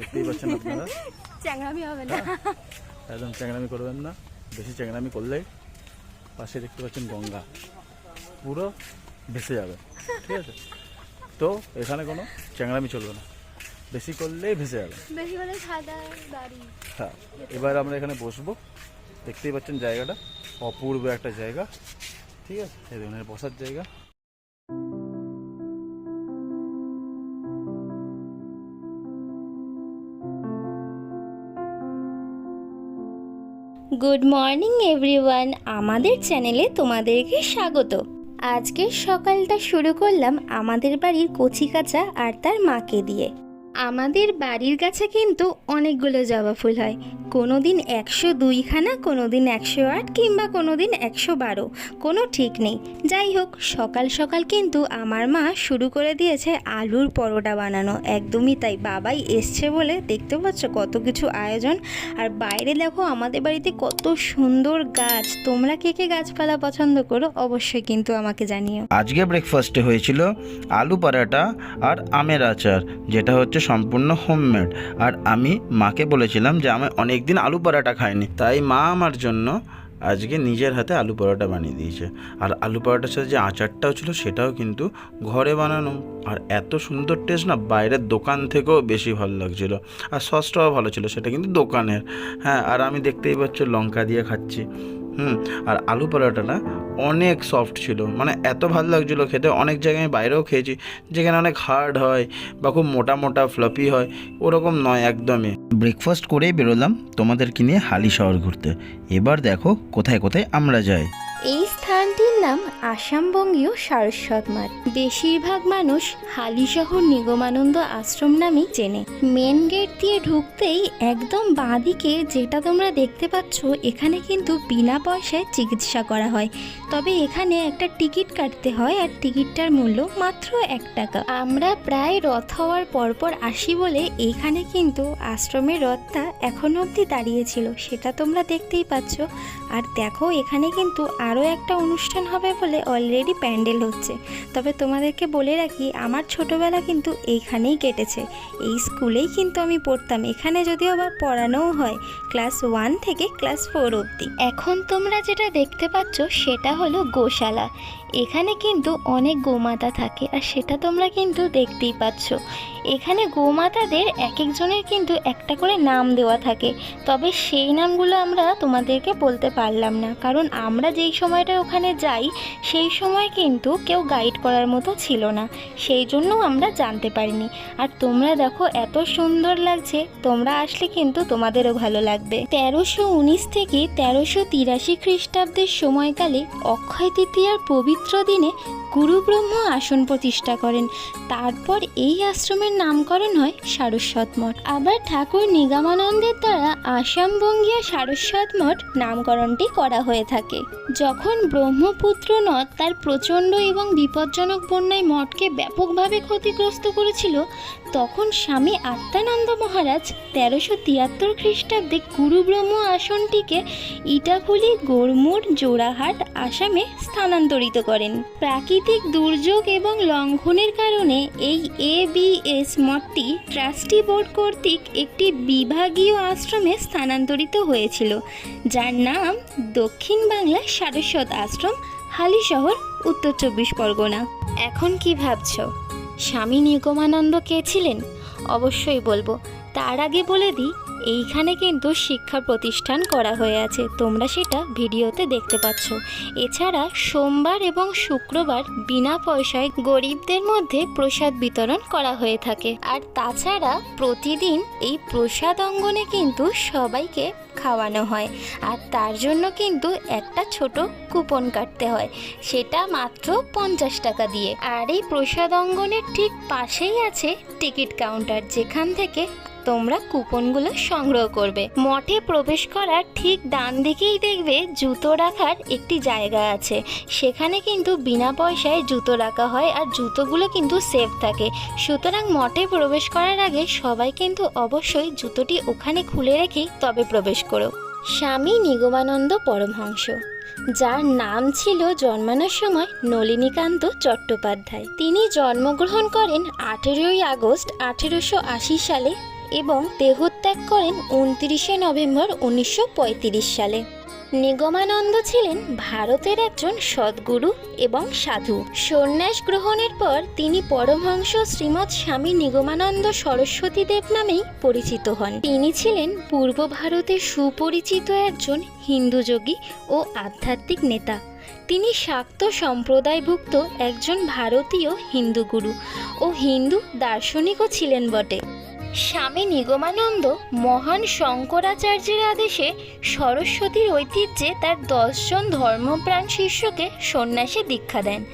দেখতেই পাচ্ছেন আপনারা। চ্যাংড়ামি হবে না। একদম চ্যাংড়ামি করবেন না। বেশি চ্যাংড়ামি করলে পাশে দেখতে পাচ্ছেন গঙ্গা। পুরো ভেসে যাবে। ঠিক আছে? তো এখানে কোনো চ্যাংড়ামি চলবে না। বেশি করলেই ভেসে যাবে। বেশি করে সাদা বাড়ি। হ্যাঁ এবার আমরা এখানে বসবো। দেখতেই পাচ্ছেন জায়গাটা। অপূর্ব একটা জায়গা। ঠিক আছে? এই এখানে বসার জায়গা। Good morning, everyone. আমাদের চ্যানেলে তোমাদেরকে স্বাগত। আজকের সকালটা শুরু করলাম আমাদের বাড়ির কচি কাঁচা আর তার মাকে দিয়ে। আমাদের বাড়ির কাছে কিন্তু অনেকগুলো জবা ফুল হয়। কোনো দিন একশো দুইখানা কোনো দিন একশো আট কিংবা কোনো দিন একশো বারো। কোনো ঠিক নেই। যাই হোক, সকাল সকাল কিন্তু আমার মা শুরু করে দিয়েছে আলুর পরোটা বানানো। একদমই তাই, বাবাই এসছে বলে দেখতে পাচ্ছ কত কিছু আয়োজন। আর বাইরে দেখো, আমাদের বাড়িতে কত সুন্দর গাছ। তোমরা কে কে গাছপালা পছন্দ করো অবশ্যই কিন্তু আমাকে জানিও। আজকে ব্রেকফাস্টে হয়েছিল আলু পরাটা আর আমের আচার, যেটা হচ্ছে সম্পূর্ণ হোমমেড আর আমি মাকে বলেছিলাম যে আমি অনেক দিন আলু পরাটা খাইনি তাই মা আমার জন্য আজকে নিজের হাতে আলু পরোটা বানিয়ে দিয়েছে। আর আলু পরোটার সাথে যে আচারটাও ছিল, সেটাও কিন্তু ঘরে বানানো। আর এত সুন্দর টেস্ট না, বাইরের দোকান থেকেও বেশি ভালো লাগছিল। আর সসটাও ভালো ছিল, সেটা কিন্তু দোকানের। হ্যাঁ আর আমি দেখতেই পাচ্ছ লঙ্কা দিয়ে খাচ্ছি। হুম, আর আলু পরোটা না অনেক সফট ছিল। মানে এত ভালো লাগছিল খেতে। অনেক জায়গায় আমি বাইরেও খেয়েছি, যেখানে অনেক হার্ড হয় বা খুব মোটা মোটা ফ্লপি হয়, ওরকম নয় একদমই। ব্রেকফাস্ট করেই বেরোলাম তোমাদেরকে নিয়ে হালি শহর ঘুরতে। এবার দেখো কোথায় কোথায় আমরা যাই। এই স্থানটির নাম আসামবঙ্গীয় সারস্বত মাঠ। বেশিরভাগ মানুষ হালিশহর নিগমানন্দ আশ্রম নামেই চেনে। মেন গেট দিয়ে ঢুকতেই একদম বাঁদিকে যেটা তোমরা দেখতে পাচ্ছ, এখানে কিন্তু বিনা পয়সায় চিকিৎসা করা হয়। তবে এখানে একটা টিকিট কাটতে হয় আর টিকিটটার মূল্য মাত্র এক টাকা। আমরা প্রায় রথ হওয়ার পরপর আসি বলে এইখানে কিন্তু আশ্রমের রথটা এখনও অবধি দাঁড়িয়েছিল সেটা তোমরা দেখতেই পাচ্ছ। আর দেখো, এখানে কিন্তু আরও একটা অনুষ্ঠান হবে বলে অলরেডি প্যান্ডেল হচ্ছে। তবে তোমাদেরকে বলে রাখি, আমার ছোটোবেলা কিন্তু এইখানেই কেটেছে। এই স্কুলেই কিন্তু আমি পড়তাম। এখানে যদিও আবার পড়ানোও হয়, ক্লাস ওয়ান থেকে ক্লাস ফোর অবধি। এখন তোমরা যেটা দেখতে পাচ্ছ, সেটা হলো গোশালা। এখানে কিন্তু অনেক গোমাতা থাকে আর সেটা তোমরা কিন্তু দেখতেই পাচ্ছ। এখানে গোমাতাদের এক একজনের কিন্তু একটা করে নাম দেওয়া থাকে। তবে সেই নামগুলো আমরা তোমাদেরকে বলতে পারলাম না। কারণ আমরা যেই সময়টা ওখানে যাই, সেই সময় কিন্তু কেউ গাইড করার মতো ছিল না। সেই জন্য আমরা জানতে পারিনি। আর তোমরা দেখো, এত সুন্দর লাগছে। তোমরা আসলে কিন্তু তোমাদেরও ভালো লাগবে। তেরোশো উনিশ থেকে তেরোশো তিরাশি খ্রিস্টাব্দের সময়কালে অক্ষয় তৃতীয়ার পবিত্র দিনে গুরু ব্রহ্ম আসন প্রতিষ্ঠা করেন। তারপর এই আশ্রমের নামকরণ হয় সারস্বত মঠ। আবার ঠাকুর নিগমানন্দের দ্বারা আসাম বঙ্গীয় সারস্বত মঠ নামকরণটি করা হয়ে থাকে। যখন ব্রহ্মপুত্র নদ তার প্রচণ্ড এবং বিপজ্জনক বন্যায় মঠকে ব্যাপকভাবে ক্ষতিগ্রস্ত করেছিল তখন স্বামী আত্মানন্দ মহারাজ তেরোশো তিয়াত্তর খ্রিস্টাব্দে গুরু ব্রহ্ম আসনটিকে ইটাখুলি গড়মুড় জোড়াহাট, আসামে স্থানান্তরিত করেন। প্রাকৃতিক দুর্যোগ এবং লঙ্ঘনের কারণে এই এ বি এস মঠটি ট্রাস্টি বোর্ড কর্তৃক একটি বিভাগীয় আশ্রমে স্থানান্তরিত হয়েছিল, যার নাম দক্ষিণ বাংলা সারস্বত আশ্রম, হালিশহর, উত্তর চব্বিশ পরগনা। এখন কি ভাবছ? স্বামী নিগমানন্দ কে ছিলেন? অবশ্যই বলব। তার আগে বলে দিই এইখানে কিন্তু শিক্ষা প্রতিষ্ঠান করা হয়ে আছে। তোমরা সেটা ভিডিওতে দেখতে পাচ্ছ। এছাড়া সোমবার এবং শুক্রবার বিনা পয়সায় গরিবদের মধ্যে প্রসাদ বিতরণ করা হয়ে থাকে। আর তাছাড়া প্রতিদিন এই প্রসাদ অঙ্গনে কিন্তু সবাইকে খাওয়ানো হয়। আর তার জন্য কিন্তু একটা ছোট কুপন কাটতে হয়। সেটা মাত্র পঞ্চাশ টাকা দিয়ে। আর এই প্রসাদ অঙ্গনের ঠিক পাশেই আছে টিকিট কাউন্টার, যেখান থেকে তোমরা কুপনগুলো সংগ্রহ করবে। মঠে প্রবেশ করার ঠিক ডান দিকেই দেখবে জুতো রাখার একটি জায়গা আছে। সেখানে কিন্তু বিনা পয়সায় জুতো রাখা হয় আর জুতোগুলো কিন্তু সেফ থাকে। সুতরাং মঠে প্রবেশ করার আগে সবাই কিন্তু অবশ্যই জুতোটি ওখানে খুলে রেখেই তবে প্রবেশ করো। স্বামী নিগমানন্দ পরমহংস, যার নাম ছিল জন্মানোর সময় নলিনীকান্ত চট্টোপাধ্যায়। তিনি জন্মগ্রহণ করেন আঠেরোই আগস্ট আঠেরোশো আশি সালে। এবং দেহত্যাগ করেন উনত্রিশে নভেম্বর উনিশশো পঁয়ত্রিশ সালে। নিগমানন্দ ছিলেন ভারতের একজন সদ্গুরু এবং সাধু। সন্ন্যাস গ্রহণের পর তিনি পরমহংস শ্রীমৎ স্বামী নিগমানন্দ সরস্বতী দেব নামেই পরিচিত হন। তিনি ছিলেন পূর্ব ভারতে সুপরিচিত একজন হিন্দু যোগী ও আধ্যাত্মিক নেতা। তিনি শাক্ত সম্প্রদায়ভুক্ত একজন ভারতীয় হিন্দু গুরু ও হিন্দু দার্শনিকও ছিলেন বটে। স্বামী নিগমানন্দ মহান শঙ্করাচার্যের আদেশে সরস্বতীর ঐতিহ্যে তার দশজন ধর্মপ্রাণ শিষ্যকে সন্ন্যাসে দীক্ষা দেন।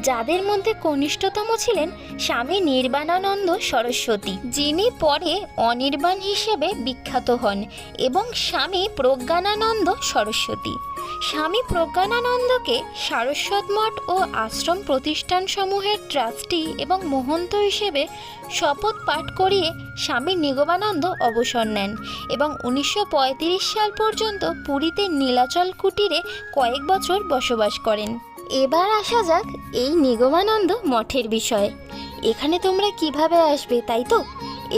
যাদের মধ্যে কনিষ্ঠতম ছিলেন স্বামী নির্বাণানন্দ সরস্বতী, যিনি পরে অনির্বাণ হিসেবে বিখ্যাত হন, এবং স্বামী প্রজ্ঞানানন্দ সরস্বতী। স্বামী প্রজ্ঞানানন্দকে সারস্বত মঠ ও আশ্রম প্রতিষ্ঠান সমূহের ট্রাস্টি এবং মহন্ত হিসেবে শপথ পাঠ করিয়ে স্বামী নিগমানন্দ অবসর নেন এবং উনিশশো পঁয়ত্রিশ সাল পর্যন্ত পুরীতে নীলাচল কুটিরে কয়েক বছর বসবাস করেন। এবার আসা যাক এই নিগমানন্দ মঠের বিষয়ে। এখানে তোমরা কীভাবে আসবে, তাই তো?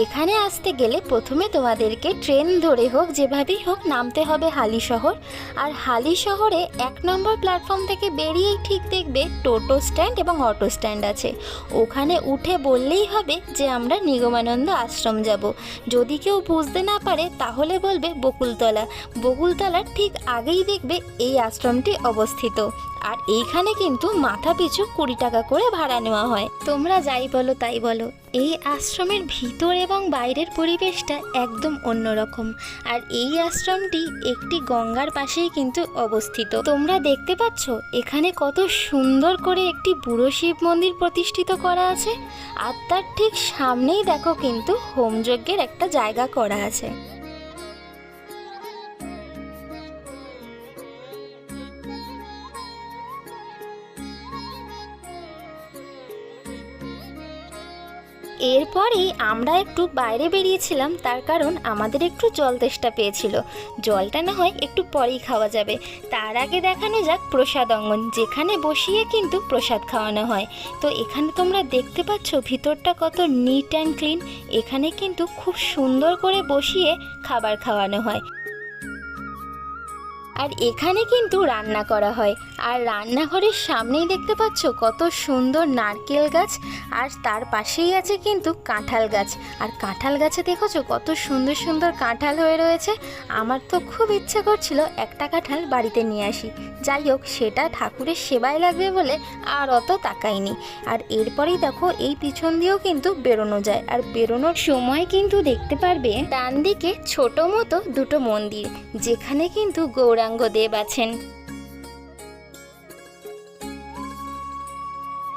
এখানে আসতে গেলে প্রথমে তোমাদেরকে ট্রেন ধরে হোক, যেভাবেই হোক, নামতে হবে হালি শহর। আর হালি শহরে এক নম্বর প্ল্যাটফর্ম থেকে বেরিয়েই ঠিক দেখবে টোটো স্ট্যান্ড এবং অটো স্ট্যান্ড আছে। ওখানে উঠে বললেই হবে যে আমরা নিগমানন্দ আশ্রম যাব। যদি কেউ বুঝতে না পারে, তাহলে বলবে বকুলতলা। বকুলতলার ঠিক আগেই দেখবে এই আশ্রমটি অবস্থিত। আর এইখানে কিন্তু মাথা পিছু কুড়ি টাকা করে ভাড়া নেওয়া হয়। তোমরা যাই বলো, তাই বলো। এই আশ্রমের ভিতর এবং বাইরের পরিবেশটা একদম অন্যরকম। আর এই আশ্রমটি একটি গঙ্গার পাশেই কিন্তু অবস্থিত। তোমরা দেখতে পাচ্ছ, এখানে কত সুন্দর করে একটি বুড়ো শিব মন্দির প্রতিষ্ঠিত করা আছে। আর তার ঠিক সামনেই দেখো কিন্তু হোমযজ্ঞের একটা জায়গা করা আছে। এরপরেই আমরা একটু বাইরে বেরিয়েছিলাম, তার কারণ আমাদের একটু জল তেষ্টা পেয়েছিল। জলটা না হয় একটু পরেই খাওয়া যাবে। তার আগে দেখানো যাক প্রসাদ অঙ্গন, যেখানে বসিয়ে কিন্তু প্রসাদ খাওয়ানো হয়। তো এখানে তোমরা দেখতে পাচ্ছ ভিতরটা কত নিট অ্যান্ড ক্লিন এখানে কিন্তু খুব সুন্দর করে বসিয়ে খাবার খাওয়ানো হয়। আর এখানে কিন্তু রান্না করা হয়। আর রান্নাঘরের সামনেই দেখতে পাচ্ছ কত সুন্দর নারকেল গাছ, আর তার পাশেই আছে কিন্তু কাঁঠাল গাছ। আর কাঁঠাল গাছে দেখেছ কত সুন্দর সুন্দর কাঁঠাল হয়ে রয়েছে। আমার তো খুব ইচ্ছে করছিল একটা কাঁঠাল বাড়িতে নিয়ে আসি। যাই হোক, সেটা ঠাকুরের সেবায় লাগবে বলে আর অত তাকাইনি। আর এরপরেই দেখো এই পিছন দিয়েও কিন্তু বেরোনো যায়। আর বেরোনোর সময় কিন্তু দেখতে পারবে ডান দিকে ছোট মতো দুটো মন্দির, যেখানে কিন্তু গৌরাঙ্গ দেব আছেন।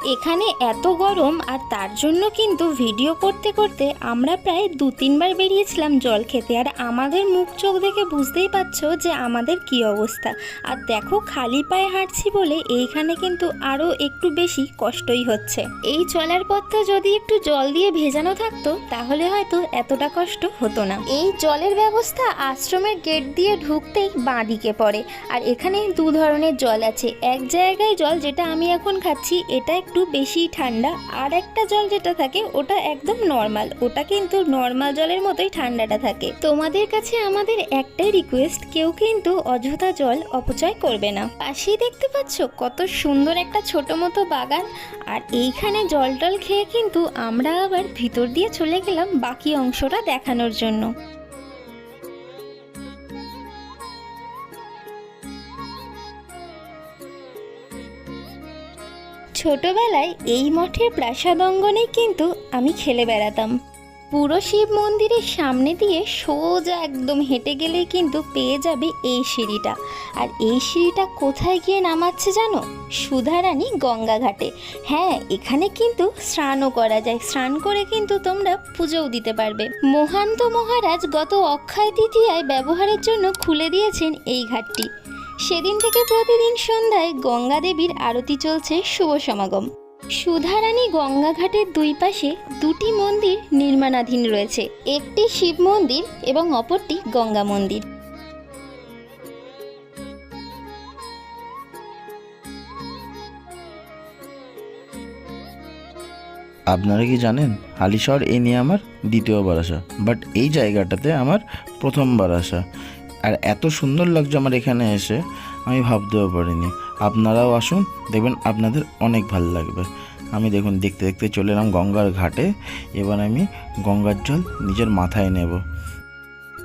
এখানে এত গরম আর তার জন্য কিন্তু ভিডিও করতে করতে আমরা প্রায় দু তিনবার বেরিয়েছিলাম জল খেতে। আর আমাদের মুখ চোখ দেখে বুঝতেই পারছ যে আমাদের কি অবস্থা। আর দেখো খালি পায়ে হাঁটছি বলে এইখানে কিন্তু আরও একটু বেশি কষ্টই হচ্ছে। এই চলার পথটা যদি একটু জল দিয়ে ভেজানো থাকতো, তাহলে হয়তো এতটা কষ্ট হতো না। এই জলের ব্যবস্থা আশ্রমের গেট দিয়ে ঢুকতেই বাঁ দিকে পড়ে। আর এখানে দু ধরনের জল আছে। এক জায়গায় জল যেটা আমি এখন খাচ্ছি এটা একটু বেশি ঠান্ডা, আর একটা জল যেটা থাকে ওটা একদম নর্মাল ওটা কিন্তু নর্মাল জলের মতোই ঠান্ডাটা থাকে। তোমাদের কাছে আমাদের একটাই রিকোয়েস্ট কেউ কিন্তু অযথা জল অপচয় করবে না। পাশেই দেখতে পাচ্ছ কত সুন্দর একটা ছোট মতো বাগান, আর এইখানে জল টল খেয়ে কিন্তু আমরা আবার ভিতর দিয়ে চলে গেলাম বাকি অংশটা দেখানোর জন্য। ছোটবেলায় এই মঠের প্রাসাদ অঙ্গনে কিন্তু আমি খেলে বেড়াতাম। পুরো শিব মন্দিরের সামনে দিয়ে সোজা একদম হেঁটে গেলেই কিন্তু পেয়ে যাবে এই সিঁড়িটা। আর এই সিঁড়িটা কোথায় গিয়ে নামাচ্ছে জানো? সুধারানী গঙ্গাঘাটে হ্যাঁ এখানে কিন্তু স্নানও করা যায়। স্নান করে কিন্তু তোমরা পুজোও দিতে পারবে। মহান্ত মহারাজ গত অক্ষয় তৃতীয়ায় ব্যবহারের জন্য খুলে দিয়েছেন এই ঘাটটি। সেদিন থেকে প্রতিদিন সন্ধ্যায় গঙ্গা দেবীর আরতি চলছে শুভ সমাগম। সুধারানী গঙ্গাঘাটের দুই পাশে দুটি মন্দির নির্মাণাধীন রয়েছে। একটি শিব মন্দির এবং অপরটি গঙ্গা মন্দির। আপনারা কি জানেন, হালিশহর এ নিয়ে আমার দ্বিতীয়বার আসা বাট এই জায়গাটাতে আমার প্রথমবার আসা। আর এত সুন্দর লাগছে আমার এখানে এসে, আমি ভাবতেও পারিনি। আপনারাও আসুন, দেখবেন আপনাদের অনেক ভালো লাগবে। আমি দেখুন, দেখতে দেখতে চলে এলাম গঙ্গার ঘাটে। এবার আমি গঙ্গার জল নিজের মাথায় নেব।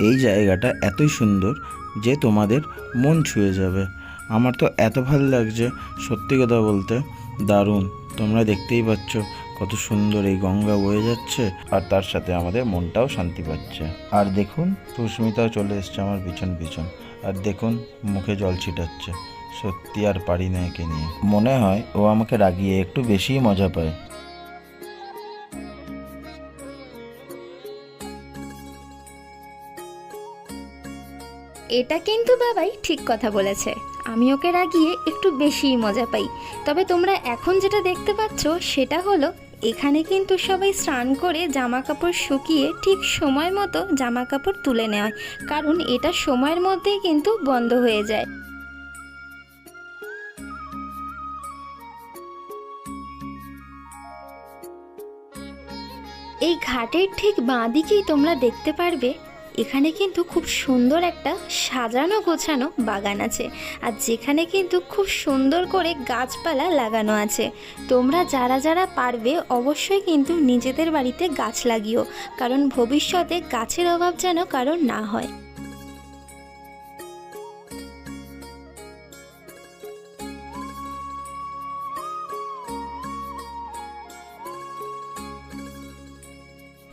এই জায়গাটা এতই সুন্দর যে তোমাদের মন ছুঁয়ে যাবে। আমার তো এত ভালো লাগছে, সত্যি কথা বলতে। দারুণ, তোমরা দেখতেই পাচ্ছ। কত সুন্দর এই গঙ্গা বয়ে যাচ্ছে, আর তার সাথে আমাদের মনটাও শান্তি পাচ্ছে। আর দেখুন, সুস্মিতাও চলে এসছে আমার পিছন পিছন। আর দেখুন, মুখে জল ছিটাচ্ছে। সত্যি আর পারি না একে নিয়ে। মনে হয় ও আমাকে রাগিয়ে একটু বেশিই মজা পায়। এটা কিন্তু বাবাই ঠিক কথা বলেছে। আমি ওকে রাগিয়ে একটু বেশিই মজা পাই। তবে তোমরা এখন যেটা দেখতে পাচ্ছ, সেটা হলো এখানে কিন্তু সবাই স্নান করে জামা কাপড় শুকিয়ে ঠিক সময় মতো জামা কাপড় তুলে হয়। কারণ এটা সময়ের মধ্যেই কিন্তু বন্ধ হয়ে যায় এই ঘাটের ঠিক বাঁ দিকেই তোমরা দেখতে পারবে এখানে কিন্তু খুব সুন্দর একটা সাজানো গোছানো বাগান আছে। আর যেখানে কিন্তু খুব সুন্দর করে গাছপালা লাগানো আছে। তোমরা যারা যারা পারবে অবশ্যই কিন্তু নিজেদের বাড়িতে গাছ লাগিও, কারণ ভবিষ্যতে গাছের অভাব যেন কারণ না হয়।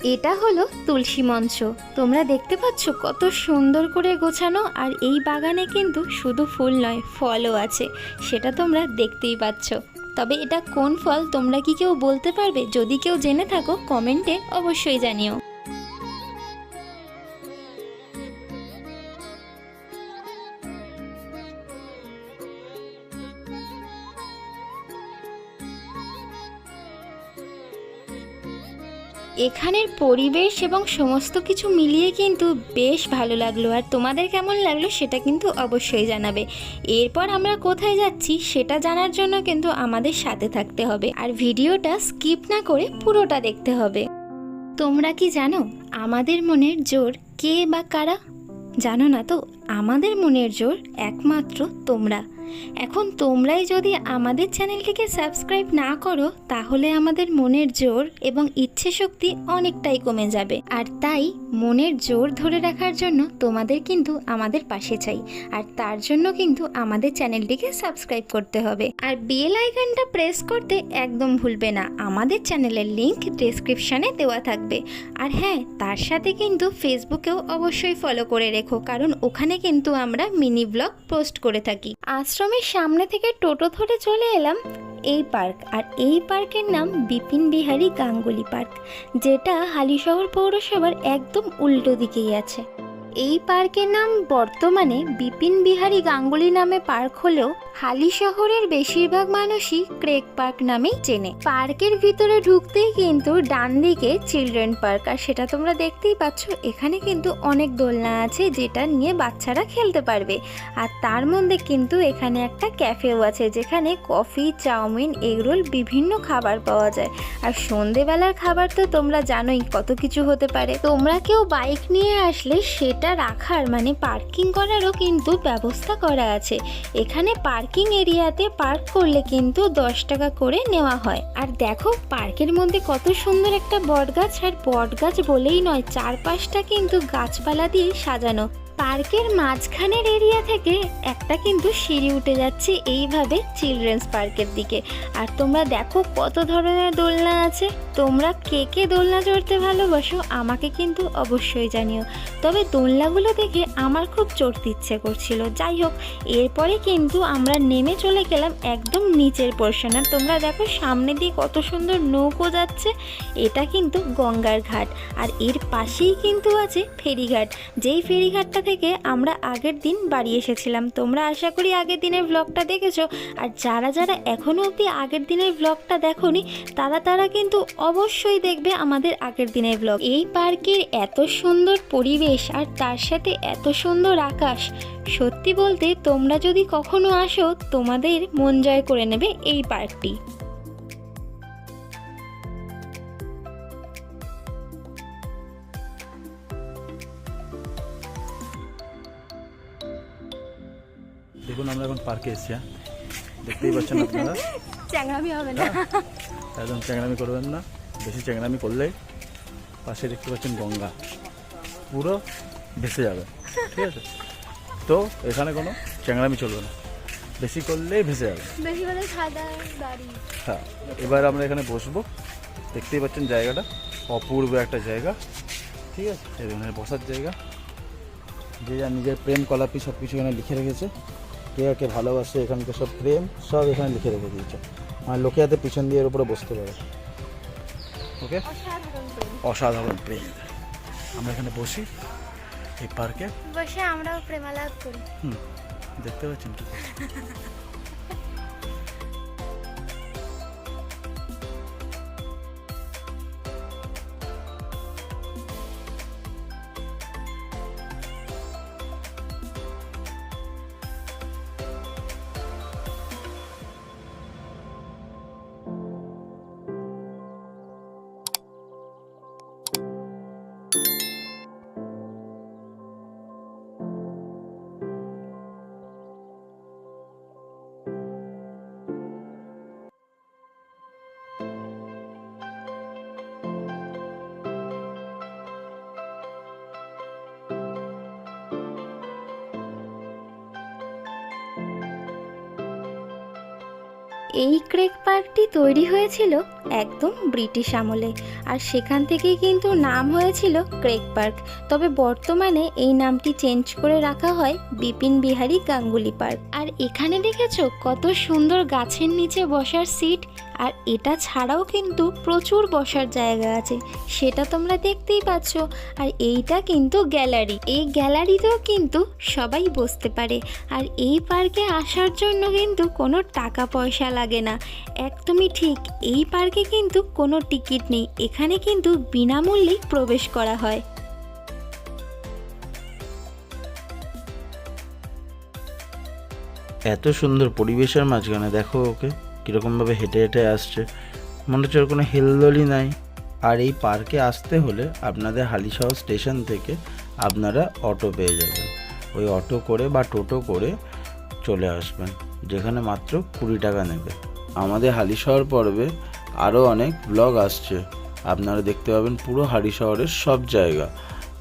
এটা হলো তুলসী মঞ্চ। তোমরা দেখতে পাচ্ছ কত সুন্দর করে গোছানো, আর এই বাগানে কিন্তু শুধু ফুল নয়, ফলও আছে। সেটা তোমরা দেখতেই পাচ্ছ। তবে এটা কোন ফল, তোমরা কি কেউ বলতে পারবে? যদি কেউ জেনে থাকো, কমেন্টে অবশ্যই জানিও। এখানের পরিবেশ এবং সমস্ত কিছু মিলিয়ে কিন্তু বেশ ভালো লাগল। আর তোমাদের কেমন লাগল সেটা কিন্তু অবশ্যই জানাবে। এরপর আমরা কোথায় যাচ্ছি সেটা জানার জন্য কিন্তু আমাদের সাথে থাকতে হবে। আর ভিডিওটা স্কিপ না করে পুরোটা দেখতে হবে। তোমরা কি জানো, আমাদের মনের জোর কে বা কারা? জানো না তো? আমাদের মনের জোর একমাত্র তোমরা। এখন তোমরাই যদি আমাদের চ্যানেলটিকে সাবস্ক্রাইব না করো, তাহলে আমাদের মনের জোর এবং ইচ্ছে শক্তি অনেকটাই কমে যাবে। আর তাই মনের জোর ধরে রাখার জন্য তোমাদের কিন্তু আমাদের পাশে চাই। আর তার জন্য কিন্তু আমাদের চ্যানেলটিকে সাবস্ক্রাইব করতে হবে। আর বেল আইকনটা প্রেস করতে একদম ভুলবে না। আমাদের চ্যানেলের লিংক ডেসক্রিপশানে দেওয়া থাকবে। আর হ্যাঁ তার সাথে কিন্তু ফেসবুকেও অবশ্যই ফলো করে রেখো, কারণ ওখানে কিন্তু আমরা মিনি ব্লগ পোস্ট করে থাকি। আশ্রমের সামনে থেকে টোটো ধরে চলে এলাম এই পার্ক। আর এই পার্কের নাম বিপিন বিহারী গাঙ্গুলি পার্ক, যেটা হালিশহর পৌরসভার একদম উল্টো দিকেই আছে। এই পার্কের নাম বর্তমানে বিপিন বিহারী গাঙ্গুলি নামে পার্ক হলেও হালি শহরের বেশিরভাগ মানুষই ক্রেক পার্ক নামেই চেনে। পার্কের ভিতরে ঢুকতেই কিন্তু ডান দিকে চিলড্রেন পার্ক, আর সেটা তোমরা দেখতেই পাচ্ছ, এখানে কিন্তু অনেক দোলনা আছে যেটা নিয়ে বাচ্চারা খেলতে পারবে। আর তার মধ্যে কিন্তু এখানে একটা ক্যাফেও আছে যেখানে কফি, চাউমিন, এগরোল বিভিন্ন খাবার পাওয়া যায়। আর সন্ধেবেলার খাবার তো তোমরা জানোই কত কিছু হতে পারে। তোমরা কেউ বাইক নিয়ে আসলে সেটা রাখার মানে পার্কিং করারও কিন্তু ব্যবস্থা করা আছে। এখানে পার্কিং এরিয়াতে পার্ক করলে কিন্তু দশ টাকা করে নেওয়া হয়। আর দেখো পার্কের মধ্যে কত সুন্দর একটা বটগাছ, আর বটগাছ বলেই নয়, চারপাশটা কিন্তু গাছপালা দিয়ে সাজানো। পার্কের মাঝখানের এরিয়া থেকে একটা কিন্তু সিঁড়ি উঠে যাচ্ছে এইভাবে চিলড্রেন্স পার্কের দিকে। আর তোমরা দেখো কত ধরনের দোলনা আছে। তোমরা কে কে দোলনা চড়তে ভালোবাসো আমাকে কিন্তু অবশ্যই জানিও। তবে দোলনাগুলো দেখে আমার খুব চড়তে ইচ্ছে করছিল। যাই হোক, এরপরে কিন্তু আমরা নেমে চলে গেলাম একদম নিচের পোর্শন আর তোমরা দেখো সামনে দিয়ে কত সুন্দর নৌকো যাচ্ছে। এটা কিন্তু গঙ্গার ঘাট। আর এর পাশেই কিন্তু আছে ফেরিঘাট। যেই ফেরিঘাটটা থেকে আমরা আগের দিন বাড়ি এসেছিলাম। তোমরা আশা করি আগের দিনের ব্লগটা দেখেছ। আর যারা যারা এখনও অবধি আগের দিনের ব্লগটা দেখোনি, তারা তারা কিন্তু অবশ্যই দেখবে আমাদের আগের দিনের ব্লগ এই পার্কের এত সুন্দর পরিবেশ আর তার সাথে এত সুন্দর আকাশ, সত্যি বলতে তোমরা যদি কখনো আসো, তোমাদের মন জয় করে নেবে এই পার্কটি। পার্কে হ্যাঁ দেখতেই পাচ্ছেন আপনারা। চ্যাংরামি হবে না। একদম চ্যাংরামি করবেন না। বেশি চ্যাংরামি করলেই পাশে দেখতে পাচ্ছেন গঙ্গা। পুরো ভেসে যাবে। ঠিক আছে? তো এখানে কোনো চ্যাংরামি চলবে না। বেশি করলেই ভেসে যাবে। বেশি করে সাদা বাড়ি হ্যাঁ এবার আমরা এখানে বসবো। দেখতেই পাচ্ছেন জায়গাটা। অপূর্ব একটা জায়গা। ঠিক আছে? এখানে বসার জায়গা। যে যার নিজের প্রেম কলাপি সব কিছু এখানে লিখে রেখেছে। কে ভালোবাসে এখানকার সব প্রেম সব এখানে লিখে রেখে দিয়েছে। মানে লোকে হাতে পিছন দিয়ে এর উপরে বসতে পারে। ওকে? অসাধারণ প্রেম। আমরা এখানে বসি এই পার্কে। বসে আমরাও প্রেমালাপ করি। হুম দেখতে পাচ্ছেন কি? এই ক্রেক পার্কটি তৈরি হয়েছিল একদম ব্রিটিশ আমলে। আর সেখান থেকেই কিন্তু নাম হয়েছিল ক্রেক পার্ক। তবে বর্তমানে এই নামটি চেঞ্জ করে রাখা হয় বিপিন বিহারী গাঙ্গুলি পার্ক। আর এখানে দেখেছ কত সুন্দর গাছের নিচে বসার সিট? আর এটা ছাড়াও কিন্তু প্রচুর বসার জায়গা আছে। সেটা তোমরা দেখতেই পাচ্ছ। আর এইটা কিন্তু গ্যালারি। এই গ্যালারিতেও কিন্তু সবাই বসতে পারে। আর এই পার্কে আসার জন্য কিন্তু কোনো টাকা পয়সা লাগে না। একদমই ঠিক, এই পার্কে কিন্তু কোনো টিকিট নেই। এখানে কিন্তু বিনামূল্যেই প্রবেশ করা হয়। এত সুন্দর পরিবেশের মাঝখানে দেখো ওকে। কীরকমভাবে হেঁটে হেঁটে আসছে। মনে হচ্ছে ওর কোনো হেলদোলই নাই। আর এই পার্কে আসতে হলে আপনাদের হালিশহর স্টেশন থেকে আপনারা অটো পেয়ে যাবেন। ওই অটো করে বা টোটো করে চলে আসবেন, যেখানে মাত্র কুড়ি টাকা নেবে। আমাদের হালিশহর পর্বে আরও অনেক ব্লগ আসছে। আপনারা দেখতে পাবেন পুরো হালিশহরের সব জায়গা।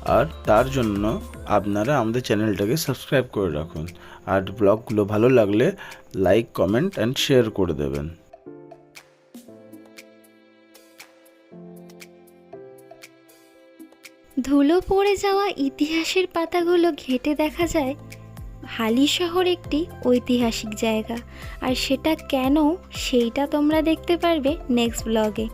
আর তার জন্য আপনারা আমাদের চ্যানেলটাকে সাবস্ক্রাইব করে রাখুন। আর ব্লগগুলো ভালো লাগলে লাইক, কমেন্ট অ্যান্ড শেয়ার করে দেবেন। ধুলো পড়ে যাওয়া ইতিহাসের পাতাগুলো ঘেটে দেখা যায় হালি শহর একটি ঐতিহাসিক জায়গা। আর সেটা কেন সেইটা তোমরা দেখতে পারবে নেক্সট ব্লগে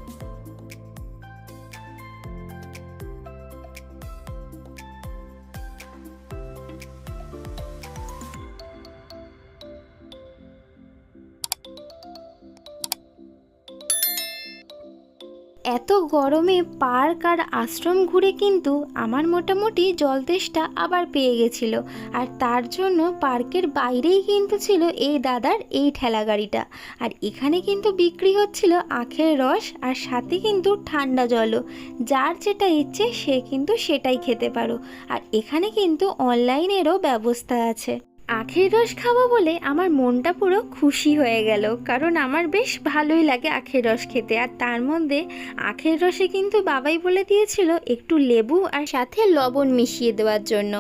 এত গরমে পার্ক আর আশ্রম ঘুরে কিন্তু আমার মোটামুটি জলদেশটা আবার পেয়ে গেছিল। আর তার জন্য পার্কের বাইরেই কিন্তু ছিল এই দাদার এই ঠেলা গাড়িটা। আর এখানে কিন্তু বিক্রি হচ্ছিল আখের রস আর সাথে কিন্তু ঠান্ডা জলও। যার যেটা ইচ্ছে সে কিন্তু সেটাই খেতে পারো। আর এখানে কিন্তু অনলাইনেরও ব্যবস্থা আছে। আখের রস খাব বলে আমার মনটা পুরো খুশি হয়ে গেল, কারণ আমার বেশ ভালোই লাগে আখের রস খেতে। আর তার মধ্যে আখের রসে কিন্তু বাবাই বলে দিয়েছিল একটু লেবু আর সাথে লবণ মিশিয়ে দেওয়ার জন্য।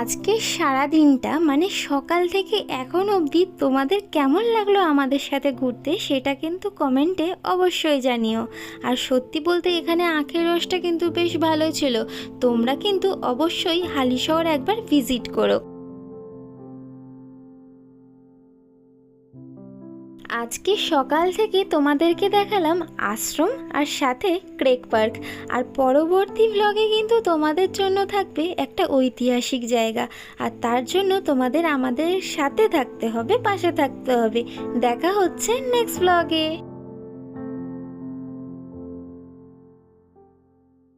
আজকে সারা দিনটা মানে সকাল থেকে এখন অবধি তোমাদের কেমন লাগল আমাদের সাথে ঘুরতে, সেটা কিন্তু কমেন্টে অবশ্যই জানিও। আর সত্যি বলতে এখানে আখের রসটা কিন্তু বেশ ভালোই ছিল, তোমরা কিন্তু অবশ্যই হালিশহর একবার ভিজিট করো। আজকে সকাল থেকে তোমাদেরকে দেখালাম আশ্রম আর সাথে ক্রেক পার্ক। আর পরবর্তী ব্লগে কিন্তু তোমাদের জন্য থাকবে একটা ঐতিহাসিক জায়গা। আর তার জন্য তোমাদের আমাদের সাথে থাকতে হবে, পাশে থাকতে হবে। দেখা হচ্ছে নেক্সট ভ্লগে